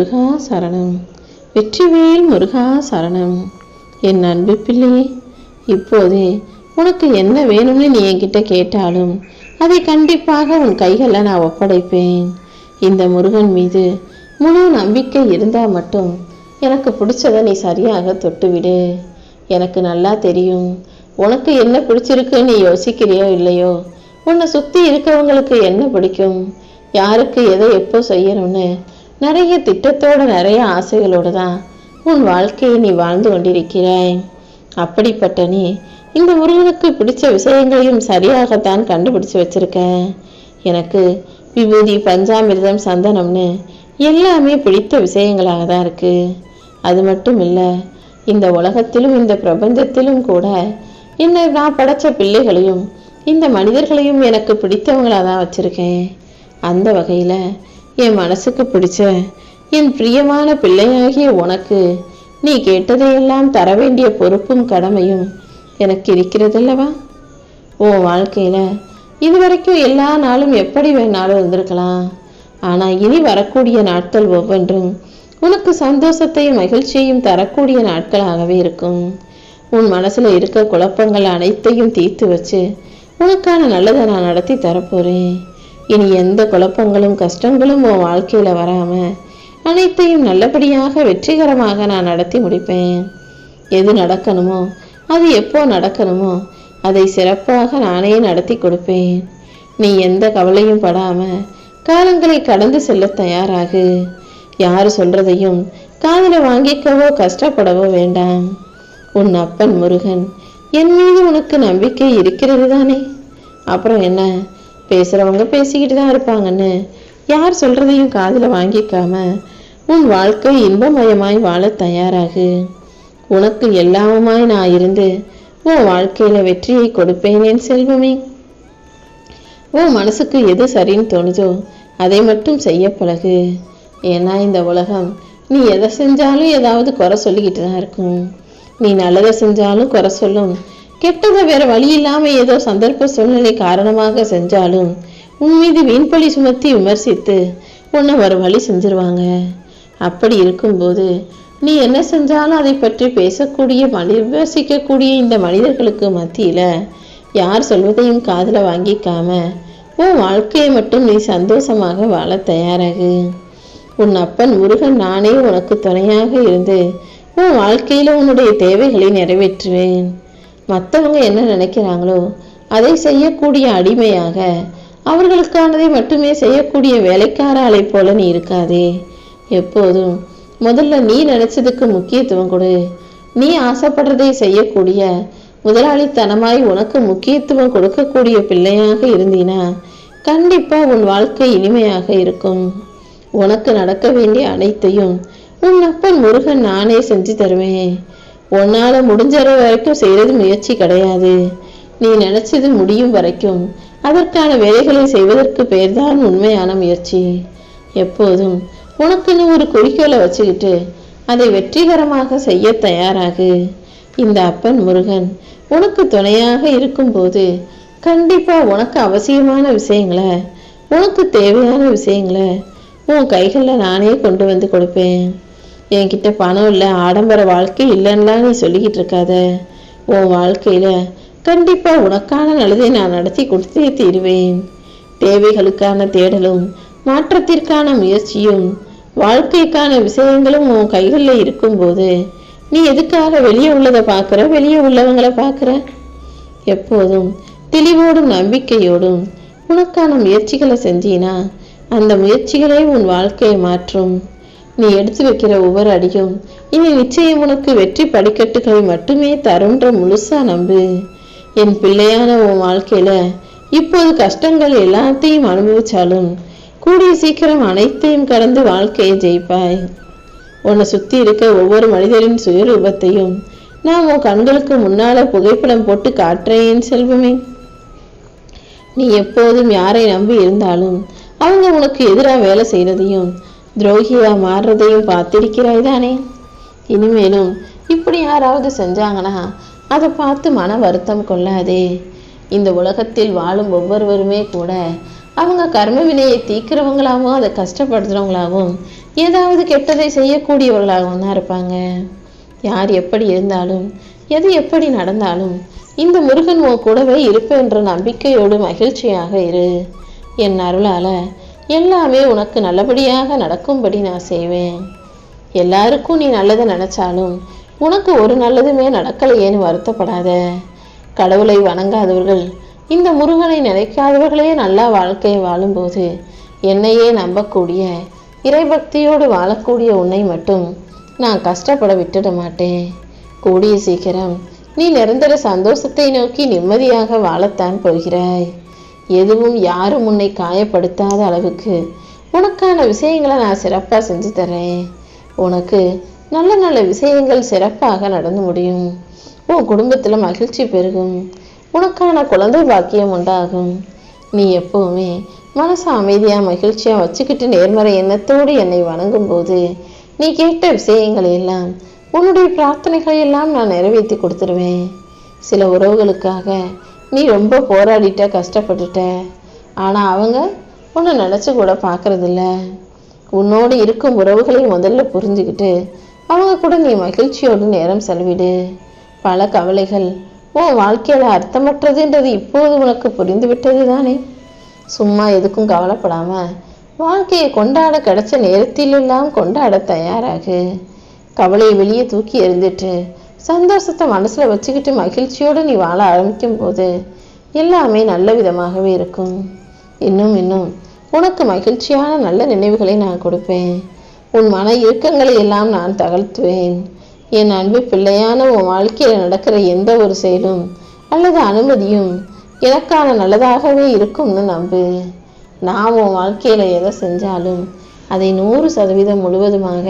முருகா சரணம். வெற்றிவேல் முருகா சரணம். என் அன்பு பிள்ளையே இப்போது உனக்கு என்ன வேணும்னு நீ என்கிட்ட கேட்டாலும் அதை கண்டிப்பாக உன் கைகளில் நான் ஒப்படைப்பேன். இந்த முருகன் மீது முழு நம்பிக்கை இருந்தால் மட்டும் எனக்கு பிடிச்சதை நீ சரியாக தொட்டுவிடு. எனக்கு நல்லா தெரியும். உனக்கு என்ன பிடிச்சிருக்குன்னு நீ யோசிக்கிறியோ இல்லையோ? உன்னை சுற்றி இருக்கவங்களுக்கு என்ன பிடிக்கும்? யாருக்கு எதை எப்போ செய்யணும்னு நிறைய திட்டத்தோட நிறைய ஆசைகளோடு தான் உன் வாழ்க்கையை நீ வாழ்ந்து கொண்டிருக்கிறாய். அப்படிப்பட்ட நீ இந்த முருகனுக்கு பிடிச்ச விஷயங்களையும் சரியாகத்தான் கண்டுபிடிச்சு வச்சிருக்க. எனக்கு விபூதி பஞ்சாமிர்தம் சந்தனம்னு எல்லாமே பிடித்த விஷயங்களாக தான் இருக்கு. அது மட்டும் இல்லை இந்த உலகத்திலும் இந்த பிரபஞ்சத்திலும் கூட என்னை நான் படைச்ச பிள்ளைகளையும் இந்த மனிதர்களையும் எனக்கு பிடித்தவங்களாக தான் வச்சுருக்கேன். அந்த வகையில் என் மனசுக்கு பிடிச்ச என் பிரியமான பிள்ளையாகிய உனக்கு நீ கேட்டதையெல்லாம் தர வேண்டிய பொறுப்பும் கடமையும் எனக்கு இருக்கிறதல்லவா? உன் வாழ்க்கையில் இதுவரைக்கும் எல்லா நாளும் எப்படி வேணாலும் இருந்திருக்கலாம். ஆனால் இனி வரக்கூடிய நாட்கள் ஒவ்வொன்றும் உனக்கு சந்தோஷத்தையும் மகிழ்ச்சியையும் தரக்கூடிய நாட்களாகவே இருக்கும். உன் மனசில் இருக்க குழப்பங்கள் அனைத்தையும் தீர்த்து வச்சு உனக்கான நல்லதை நான் நடத்தி தரப்போகிறேன் இனி எந்த குழப்பங்களும் கஷ்டங்களும் உன் வாழ்க்கையில் வராமல் அனைத்தையும் நல்லபடியாக வெற்றிகரமாக நான் நடத்தி முடிப்பேன். எது நடக்கணுமோ அது எப்போ நடக்கணுமோ அதை சிறப்பாக நானே நடத்தி கொடுப்பேன். நீ எந்த கவலையும் படாமல் காலங்களை கடந்து செல்ல தயாராகு. யார் சொல்றதையும் காதில் வாங்கிக்கவோ கஷ்டப்படவோ வேண்டாம். உன் அப்பன் முருகன் என் மீது உனக்கு நம்பிக்கை இருக்கிறது தானே அப்புறம் என்ன? பேசுகிறவங்க பேசிக்கிட்டு தான் இருப்பாங்கன்னு யார் சொல்கிறதையும் காதில் வாங்கிக்காம உன் வாழ்க்கை இன்பமயமாய் வாழ தயாராகு. உனக்கு எல்லாமுமாய் நான் இருந்து உன் வாழ்க்கையில் வெற்றியை கொடுப்பேன் என் செல்வமே. உன் மனசுக்கு எது சரின்னு தோணுதோ அதை மட்டும் செய்ய பழகு. ஏன்னா இந்த உலகம் நீ எதை செஞ்சாலும் ஏதாவது குறை சொல்லிக்கிட்டு தான் இருக்கும். நீ நல்லதை செஞ்சாலும் குறை சொல்லும். கெட்டதை வேற வழி இல்லாம ஏதோ சந்தர்ப்ப சூழ்நிலை காரணமாக செஞ்சாலும் உன் மீது வீண்பழி சுமத்தி விமர்சித்து உன்னை ஒரு வழி செஞ்சிருவாங்க. அப்படி இருக்கும்போது நீ என்ன செஞ்சாலும் அதை பற்றி பேசக்கூடிய மனி விமர்சிக்கக்கூடிய இந்த மனிதர்களுக்கு மத்தியில யார் சொல்வதையும் காதில் வாங்கிக்காம உன் வாழ்க்கையை மட்டும் நீ சந்தோஷமாக வாழ தயாராகு. உன் அப்பன் முருகன் நானே உனக்கு துணையாக இருந்து உன் வாழ்க்கையில உன்னுடைய தேவைகளை நிறைவேற்றுவேன். மற்றவங்க என்ன நினைக்கிறாங்களோ அதை செய்யக்கூடிய அடிமையாக அவர்களுக்கானதை மட்டுமே செய்யக்கூடிய வேலைக்கார ஆளை போல நீ இருக்காதே. எப்போதும் முதல்ல நீ நினைச்சதுக்கு முக்கியத்துவம் கொடு. நீ ஆசைப்படுறதை செய்யக்கூடிய முதலாளித்தனமாய் உனக்கு முக்கியத்துவம் கொடுக்கக்கூடிய பிள்ளையாக இருந்தீனா கண்டிப்பா உன் வாழ்க்கை இனிமையாக இருக்கும். உனக்கு நடக்க வேண்டிய அனைத்தையும் உன் அப்பன் முருகன் நானே செஞ்சு தருவேன். உன்னால முடிஞ்ச வரைக்கும் செய்யறது முயற்சி கிடையாது. நீ நினைச்சது முடியும் வரைக்கும் அதற்கான வேலைகளை செய்வதற்கு பெயர்தான் உண்மையான முயற்சி. எப்போதும் உனக்குன்னு ஒரு குறிக்கோளை வச்சுக்கிட்டு அதை வெற்றிகரமாக செய்ய தயாராகு. இந்த அப்பன் முருகன் உனக்கு துணையாக இருக்கும்போது கண்டிப்பா உனக்கு அவசியமான விஷயங்களை உனக்கு தேவையான விஷயங்களை உன் கைகளில் நானே கொண்டு வந்து கொடுப்பேன். என்கிட்ட பணம் இல்லை ஆடம்பர வாழ்க்கை இல்லைன்னுலாம் நீ சொல்லிக்கிட்டு இருக்காத. உன் வாழ்க்கையில கண்டிப்பா உனக்கான நல்லதை நான் நடத்தி கொடுத்தே தீருவேன். தேவைகளுக்கான தேடலும் மாற்றத்திற்கான முயற்சியும் வாழ்க்கைக்கான விஷயங்களும் உன் கைகளில் இருக்கும்போது நீ எதுக்காக வெளியே உள்ளதை பார்க்குற வெளியே உள்ளவங்களை பார்க்குற? எப்போதும் தெளிவோடும் நம்பிக்கையோடும் உனக்கான முயற்சிகளை செஞ்சீனா அந்த முயற்சிகளே உன் வாழ்க்கையை மாற்றும். நீ எடுத்து வைக்கிற ஒவ்வொரு அடியும் இனி நிச்சயம் உனக்கு வெற்றி படிக்கட்டுகளை மட்டுமே தரும்ன்ற முழுசா நம்பு. என் பிள்ளையான உன் வாழ்க்கையில இப்போது கஷ்டங்கள் எல்லாத்தையும் அனுபவிச்சாலும் கூடிய சீக்கிரம் அனைத்தையும் கடந்து வாழ்க்கையை ஜெயிப்பாய். உன்னை சுத்தி இருக்க ஒவ்வொரு மனிதரின் சுயரூபத்தையும் நான் உன் கண்களுக்கு முன்னால புகைப்படம் போட்டு காட்டுறேன் செல்வமே. நீ எப்போதும் யாரை நம்பி இருந்தாலும் அவங்க உனக்கு எதிராக வேலை செய்யறதையும் துரோகியா மாறுறதையும் பார்த்திருக்கிறாய் தானே? இனிமேலும் இப்படி யாராவது செஞ்சாங்கன்னா அதை பார்த்து மன வருத்தம் கொள்ளாதே. இந்த உலகத்தில் வாழும் ஒவ்வொருவருமே கூட அவங்க கர்ம வினையை தீக்கிறவங்களாகவும் அதை கஷ்டப்படுத்துறவங்களாகவும் ஏதாவது கெட்டதை செய்யக்கூடியவர்களாகவும் தான் இருப்பாங்க. யார் எப்படி இருந்தாலும் எது எப்படி நடந்தாலும் இந்த முருகன் உன் கூடவே இருப்பேன் என்ற நம்பிக்கையோடு மகிழ்ச்சியாக இரு. என் அருளால எல்லாமே உனக்கு நல்லபடியாக நடக்கும்படி நான் செய்வேன். எல்லாருக்கும் நீ நல்லதை நினைச்சாலும் உனக்கு ஒரு நல்லதுமே நடக்கலையேன்னு வருத்தப்படாத. கடவுளை வணங்காதவர்கள் இந்த முருகனை நினைக்காதவர்களே நல்லா வாழ்க்கையை வாழும்போது என்னையே நம்பக்கூடிய இறைபக்தியோடு வாழக்கூடிய உன்னை மட்டும் நான் கஷ்டப்பட விட்டுட மாட்டேன். கூடிய சீக்கிரம் நீ நிரந்தர சந்தோஷத்தை நோக்கி நிம்மதியாக வாழத்தான் போகிறாய். எதுவும் யாரும் உன்னை காயப்படுத்தாத அளவுக்கு உனக்கான விஷயங்களை நான் சிறப்பாக செஞ்சு தரேன் உனக்கு நல்ல நல்ல விஷயங்கள் சிறப்பாக நடந்து முடியும். உன் குடும்பத்தில் மகிழ்ச்சி பெருகும். உனக்கான குழந்தை பாக்கியம் உண்டாகும். நீ எப்போவுமே மனசு அமைதியாக மகிழ்ச்சியாக வச்சுக்கிட்டு நேர்மறை எண்ணத்தோடு என்னை வணங்கும் போது நீ கேட்ட விஷயங்களை எல்லாம் உன்னுடைய பிரார்த்தனைகளை எல்லாம் நான் நிறைவேற்றி கொடுத்துருவேன். சில உறவுகளுக்காக நீ ரொம்ப போராடிட்ட கஷ்டப்பட்டுட்ட. ஆனால் அவங்க உன்னை நினச்சி கூட பார்க்கறதில்ல உன்னோடு இருக்கும் உறவுகளை முதல்ல புரிஞ்சுக்கிட்டு அவங்க கூட நீ மகிழ்ச்சியோடு நேரம் செலவிடு. பல கவலைகள் உன் வாழ்க்கையில் அர்த்தமற்றதுன்றது இப்போது உனக்கு புரிந்துவிட்டது தானே? சும்மா எதுக்கும் கவலைப்படாமல் வாழ்க்கையை கொண்டாட கிடைச்ச நேரத்திலெல்லாம் கொண்டாட தயாராகு. கவலையை வெளியே தூக்கி எறிந்துட்டு சந்தோஷத்தை மனசில் வச்சுக்கிட்டு மகிழ்ச்சியோடு நீ வாழ ஆரம்பிக்கும் போது எல்லாமே நல்ல விதமாகவே இருக்கும். இன்னும் இன்னும். உனக்கு மகிழ்ச்சியான நல்ல நினைவுகளை நான் கொடுப்பேன். உன் மன இறுக்கங்களை எல்லாம் நான் தகழ்த்துவேன் என் அன்பு பிள்ளையான உன் வாழ்க்கையில் நடக்கிற எந்த ஒரு செயலும் அல்லது அனுமதியும் எனக்கான நல்லதாகவே இருக்கும்னு நம்பு. நான் உன் வாழ்க்கையில் எதை செஞ்சாலும் அதை நூறு சதவீதம் முழுவதுமாக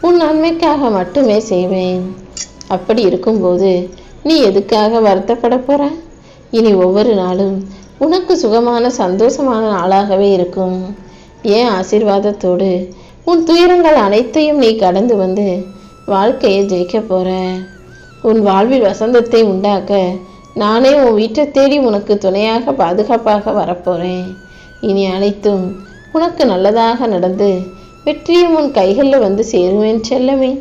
உன் நன்மைக்காக மட்டுமே செய்வேன். அப்படி இருக்கும்போது நீ எதுக்காக வருத்தப்பட போற? இனி ஒவ்வொரு நாளும் உனக்கு சுகமான சந்தோஷமான நாளாகவே இருக்கும். ஏன் ஆசீர்வாதத்தோடு உன் துயரங்கள் அனைத்தையும் நீ கடந்து வந்து வாழ்க்கையை ஜெயிக்க போற. உன் வாழ்வில் வசந்தத்தை உண்டாக்க நானே உன் வீட்டை தேடி உனக்கு துணையாக பாதுகாப்பாக வரப்போறேன் இனி அனைத்தும் உனக்கு நல்லதாக நடந்து வெற்றியும் உன் கைகளில் வந்து சேருவேன் செல்லமே.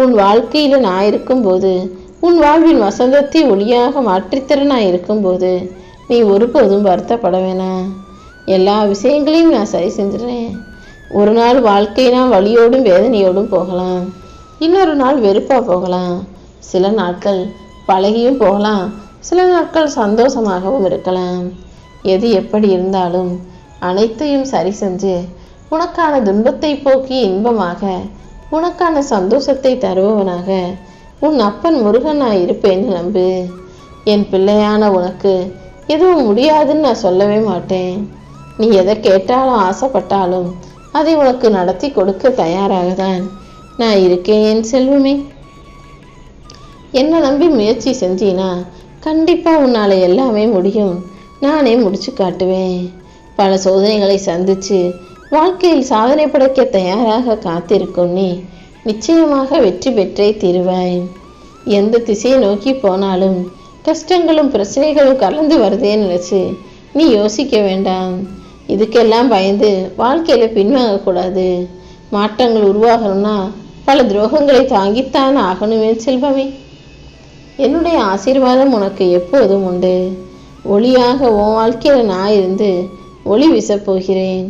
உன் வாழ்க்கையில் நான் இருக்கும்போது உன் வாழ்வின் வசந்தத்தை ஒளியாக மாற்றித்தர நான் இருக்கும்போது நீ ஒருபோதும் வருத்தப்பட வேணாம். எல்லா விஷயங்களையும் நான் சரி செஞ்சிடறேன். ஒரு நாள் வாழ்க்கைனா வலியோடும் வேதனையோடும் போகலாம். இன்னொரு நாள் வெறுப்பாக போகலாம். சில நாட்கள் பழகியும் போகலாம். சில நாட்கள் சந்தோஷமாகவும் இருக்கலாம். எது எப்படி இருந்தாலும் அனைத்தையும் சரி செஞ்சு உனக்கான துன்பத்தை போக்கி இன்பமாக உனக்கான சந்தோஷத்தை தருபவனாக. உன் அப்பன் முருகன் நான் இருப்பேன்னு நம்பு. என் பிள்ளையான உனக்கு எதுவும் முடியாதுன்னு நான் சொல்லவே மாட்டேன். நீ எதை கேட்டாலும் ஆசைப்பட்டாலும் அதை உனக்கு நடத்தி கொடுக்க தயாராக தான் நான் இருக்கேன் என் செல்வமே. என்னை நம்பி முயற்சி செஞ்சீனா கண்டிப்பாக உன்னால் எல்லாமே முடியும். நானே முடிச்சு காட்டுவேன். பல சோதனைகளை சந்திச்சு வாழ்க்கையில் சாதனை படைக்க தயாராக காத்திருக்கும் நீ நிச்சயமாக வெற்றி பெற்றே தீருவாய். எந்த திசையை நோக்கி போனாலும் கஷ்டங்களும் பிரச்சனைகளும் கலந்து வருதேன்னு நினச்சி நீ யோசிக்க வேண்டாம். இதுக்கெல்லாம் பயந்து வாழ்க்கையில் பின்வாங்கக்கூடாது மாற்றங்கள் உருவாகணும்னா பல துரோகங்களை தாங்கித்தான் ஆகணுமே செல்வமே. என்னுடைய ஆசீர்வாதம் உனக்கு எப்போதும் உண்டு. ஒளியாக உன் வாழ்க்கையில் நான் இருந்து ஒளி வீசப்போகிறேன்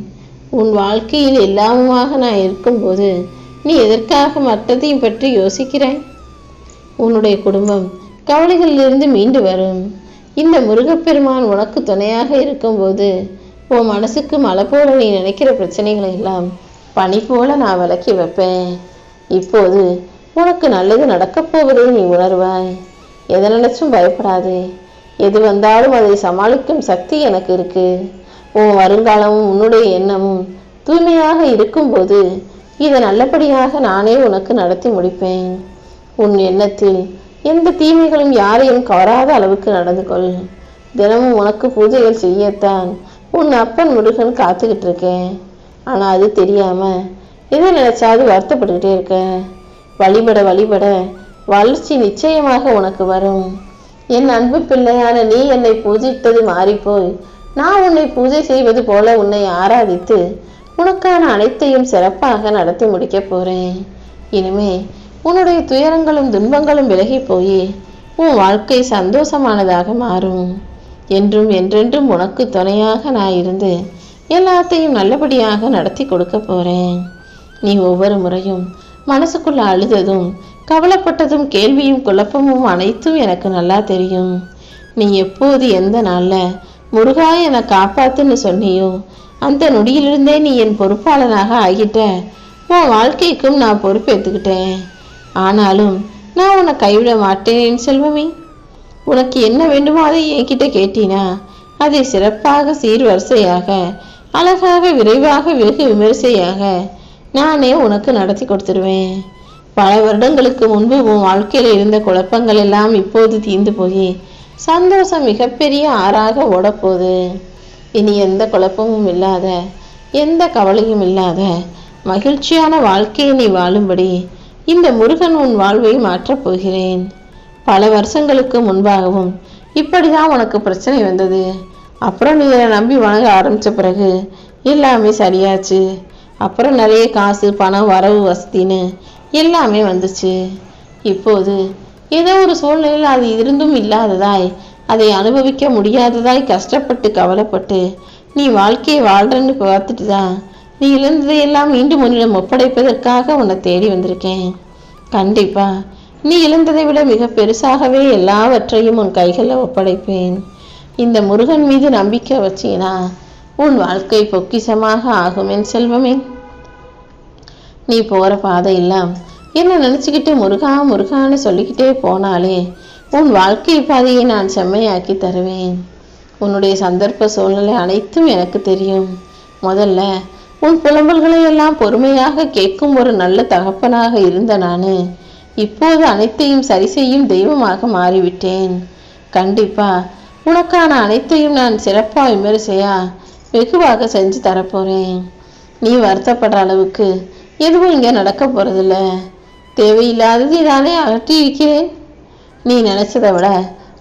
உன் வாழ்க்கையில் எல்லாமுமாக நான் இருக்கும்போது நீ எதற்காக மற்றதையும் பற்றி யோசிக்கிறாய்? உன்னுடைய குடும்பம் கவலைகளிலிருந்து மீண்டு வரும். இந்த முருகப்பெருமான் உனக்கு துணையாக இருக்கும்போது உன் மனசுக்கு மழை போல நீ நினைக்கிற பிரச்சனைகளை எல்லாம் பனி போல நான் விளக்கி வைப்பேன். இப்போது உனக்கு நல்லது நடக்கப் போவதை நீ உணர்வாய். எதை நினைச்சும் பயப்படாதே. எது வந்தாலும் அதை சமாளிக்கும் சக்தி எனக்கு இருக்குது உன் வருங்காலமும் உன்னுடைய எண்ணமும் தூய்மையாக இருக்கும்போது இதை நல்லபடியாக நானே உனக்கு நடத்தி முடிப்பேன். உன் எண்ணத்தில் எந்த தீமைகளும் யாரையும் கவராத அளவுக்கு நடந்து கொள். தினமும் உனக்கு பூஜைகள் செய்யத்தான் உன் அப்பன் முருகன் காத்துக்கிட்டு இருக்கேன். ஆனால் அது தெரியாமல் எதை நினைச்சாவது வருத்தப்பட்டுக்கிட்டே இருக்க. வழிபட வழிபட வளர்ச்சி நிச்சயமாக உனக்கு வரும். என் அன்பு பிள்ளையான நீ என்னை பூஜித்தது மாறிப்போய் நான் உன்னை பூஜை செய்வது போல உன்னை ஆராதித்து உனக்கான அனைத்தையும் சிறப்பாக நடத்தி முடிக்கப் போறேன். இனிமே உன்னுடைய துயரங்களும் துன்பங்களும் விலகி போய் உன் வாழ்க்கை சந்தோஷமானதாக மாறும். என்றும் என்றென்றும் உனக்கு துணையாக நான் இருந்து எல்லாத்தையும் நல்லபடியாக நடத்தி கொடுக்க போறேன். நீ ஒவ்வொரு முறையும் மனசுக்குள்ள அழுததும் கவலைப்பட்டதும் கேள்வியும் குழப்பமும் அனைத்தும் எனக்கு நல்லா தெரியும். நீ எப்போது எந்த நாளில் முருகா என்னை காப்பாத்துன்னு சொன்னியோ? அந்த நொடியிலிருந்தே நீ என் பொறுப்பாளனாக ஆகிட்ட. உன் வாழ்க்கைக்கும் நான் பொறுப்பேற்றுக்கிட்டேன் ஆனாலும் நான் உன்னை கைவிட மாட்டேன் செல்வமே. உனக்கு என்ன வேண்டுமோ அதை என்கிட்ட கேட்டினா அதை சிறப்பாக சீர்வரிசையாக அழகாக விரைவாக வெகு விமரிசையாக நானே உனக்கு நடத்தி கொடுத்துருவேன். பல வருடங்களுக்கு முன்பு உன் வாழ்க்கையில் இருந்த குழப்பங்கள் எல்லாம் இப்போது தீர்ந்து போய் சந்தோஷம் மிகப்பெரிய ஆறாக ஓடப்போகுது. இனி எந்த குழப்பமும் இல்லாத எந்த கவலையும் இல்லாத மகிழ்ச்சியான வாழ்க்கையை நீ வாழும்படி இந்த முருகன் உன் வாழ்வை மாற்றப் போகிறேன். பல வருஷங்களுக்கு முன்பாகவும் இப்படிதான் உனக்கு பிரச்சனை வந்தது. அப்புறம் நீ என்னை நம்பி வணங்க ஆரம்பித்த பிறகு எல்லாமே சரியாச்சு. அப்புறம் நிறைய காசு பணம் வரவு வசதின்னு எல்லாமே வந்துச்சு. இப்போது ஏதோ ஒரு சூழ்நிலையில் அது இருந்தும் இல்லாததாய். அதை அனுபவிக்க முடியாததாய் கஷ்டப்பட்டு கவலைப்பட்டு நீ வாழ்க்கையை வாழ்றன்னு பார்த்துட்டு தான் நீ இழந்ததையெல்லாம் மீண்டும் உன்னிடம் ஒப்படைப்பதற்காக உன்னை தேடி வந்திருக்கேன். கண்டிப்பா நீ இழந்ததை விட மிக பெருசாகவே எல்லாவற்றையும் உன் கைகளில் ஒப்படைப்பேன். இந்த முருகன் மீது நம்பிக்கை வச்சீனா? உன் வாழ்க்கை பொக்கிஷமாக ஆகும் என் செல்வமே. நீ போகிற பாதையெல்லாம் என்ன நினச்சிக்கிட்டு முருகா முருகான்னு சொல்லிக்கிட்டே போனாலே உன் வாழ்க்கை பாதையை நான் செம்மையாக்கி தருவேன். உன்னுடைய சந்தர்ப்ப சூழ்நிலை அனைத்தும் எனக்கு தெரியும். முதல்ல உன் புலம்பல்களை எல்லாம் பொறுமையாக கேட்கும் ஒரு நல்ல தகப்பனாக இருந்த நான். இப்போது அனைத்தையும் சரி செய்யும் தெய்வமாக மாறிவிட்டேன். கண்டிப்பா உனக்கான அனைத்தையும் நான் சிறப்பாக விமரிசையா வெகுவாக செஞ்சு தரப்போகிறேன் நீ வருத்தப்படுற அளவுக்கு எதுவும் இங்கே நடக்க போகிறதில்ல தேவையில்லாததை நானே அகற்றி இருக்கிறேன் நீ நினைச்சதை விட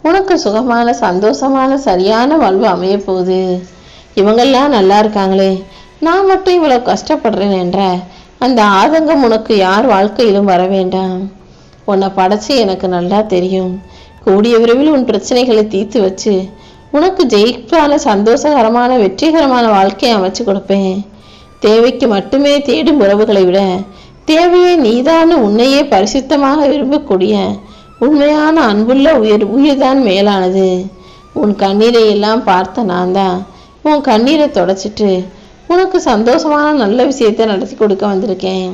உனக்கு சுகமான சந்தோஷமான சரியான வாழ்வு அமைய போகுது. இவங்கெல்லாம் நல்லா இருக்காங்களே. நான் மட்டும் இவ்வளவு கஷ்டப்படுறேன் என்ற அந்த ஆதங்கம் உனக்கு யார் வாழ்க்கையிலும் வர வேண்டாம். உன்னை படைச்சு எனக்கு நல்லா தெரியும். கூடிய விரைவில் உன் பிரச்சனைகளை தீர்த்து வச்சு உனக்கு ஜெயிப்பான சந்தோஷகரமான வெற்றிகரமான வாழ்க்கையை அமைச்சு கொடுப்பேன். தேவைக்கு மட்டுமே தேடும் உறவுகளை விட தேவையை நீதான உன்னையே பரிசுத்தமாக விரும்பக்கூடிய உண்மையான அன்புள்ள உயிர் உயிர்தான் மேலானது. உன் கண்ணீரை எல்லாம் பார்த்த நான் தான் உன் கண்ணீரை தொடச்சிட்டு உனக்கு சந்தோஷமான நல்ல விஷயத்தை நடத்தி கொடுக்க வந்திருக்கேன்.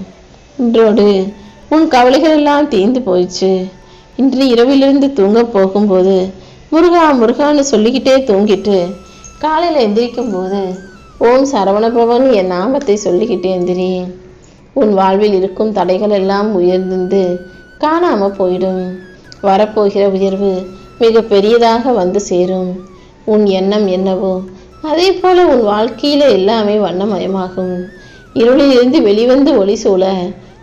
இன்றோடு உன் கவலைகள் எல்லாம் தீர்ந்து போயிடுச்சு இன்று இரவிலிருந்து தூங்க போகும்போது முருகா முருகான்னு சொல்லிக்கிட்டே தூங்கிட்டு காலையில் எந்திரிக்கும் போது ஓம் சரவணபவன் என் நாமத்தை சொல்லிக்கிட்டே எந்திரி. உன் வாழ்வில் இருக்கும் தடைகள் எல்லாம் உயர்ந்து காணாமல் போயிடும். வரப்போகிற உயர்வு மிக பெரியதாக வந்து சேரும். உன் எண்ணம் என்னவோ அதே போல உன் வாழ்க்கையில எல்லாமே வண்ணமயமாகும். இருளிலிருந்து வெளிவந்து ஒளி சூழ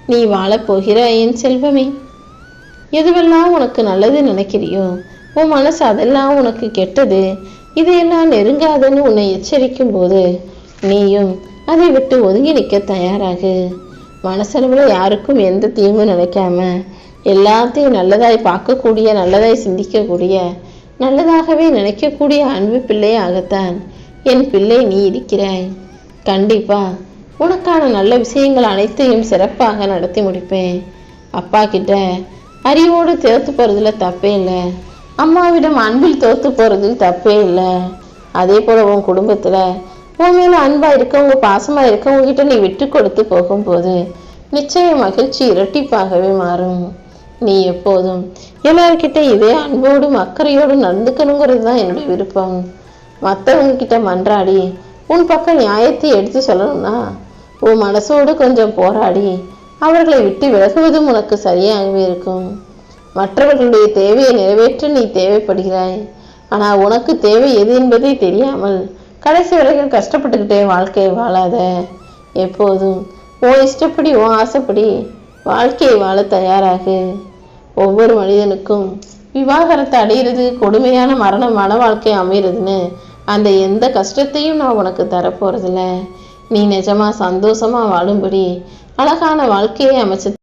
நீ வாழப்போகிற என் செல்வமே எதுவெல்லாம் உனக்கு நல்லது நினைக்கிறியோ உன் மனசு அதெல்லாம் உனக்கு கெட்டது இதையெல்லாம் நெருங்காதன்னு உன்னை எச்சரிக்கும் போது நீயும் அதை விட்டு ஒதுங்கி நிற்க தயாராகு. மனசளவில் யாருக்கும் எந்த தீங்கும் நினைக்காம எல்லாத்தையும் நல்லதாய் பார்க்கக்கூடிய நல்லதாய் சிந்திக்கக்கூடிய நல்லதாகவே நினைக்கக்கூடிய அன்பு பிள்ளையாகத்தான் என் பிள்ளை நீ இருக்கிறாய். கண்டிப்பா உனக்கான நல்ல விஷயங்கள் அனைத்தையும் சிறப்பாக நடத்தி முடிப்பேன். அப்பா கிட்ட அறிவோடு தேர்த்து போகிறதுல தப்பே இல்லை. அம்மாவிடம் அன்பில் தோத்து போறதில் தப்பே இல்லை. அதே போல உன் குடும்பத்தில் உன் மேல அன்பா இருக்கவங்க பாசமா இருக்கவங்க கிட்ட நீ விட்டு கொடுத்து போகும்போது நிச்சயம் மகிழ்ச்சி இரட்டிப்பாகவே மாறும். நீ எப்போதும் எல்லார்கிட்ட இதே அன்போடும் அக்கறையோடும் நடந்துக்கணுங்கிறது தான் என்னுடைய விருப்பம். மற்றவங்க கிட்ட மன்றாடி உன் பக்கம் நியாயத்தை எடுத்து சொல்லணும்னா உன் மனசோடு கொஞ்சம் போராடி அவர்களை விட்டு விலகுவதும் உனக்கு சரியாகவே இருக்கும். மற்றவர்களுடைய தேவையை நிறைவேற்ற நீ தேவைப்படுகிறாய். ஆனால் உனக்கு தேவை எது என்பதை தெரியாமல் கடைசி வரைக்கும் கஷ்டப்பட்டுக்கிட்டே வாழ்க்கையை வாழாத. எப்போதும் உன் இஷ்டப்படி உன் ஆசைப்படி வாழ்க்கையை வாழ தயாராகு. ஒவ்வொரு மனிதனுக்கும் விவாகரத்தை அடையிறது கொடுமையான மரண மன வாழ்க்கை அமைகிறதுன்னு அந்த எந்த கஷ்டத்தையும் நான் உனக்கு தரப்போகிறதில்ல நீ நிஜமா சந்தோஷமா வாழும்படி அழகான வாழ்க்கையை அமைச்சு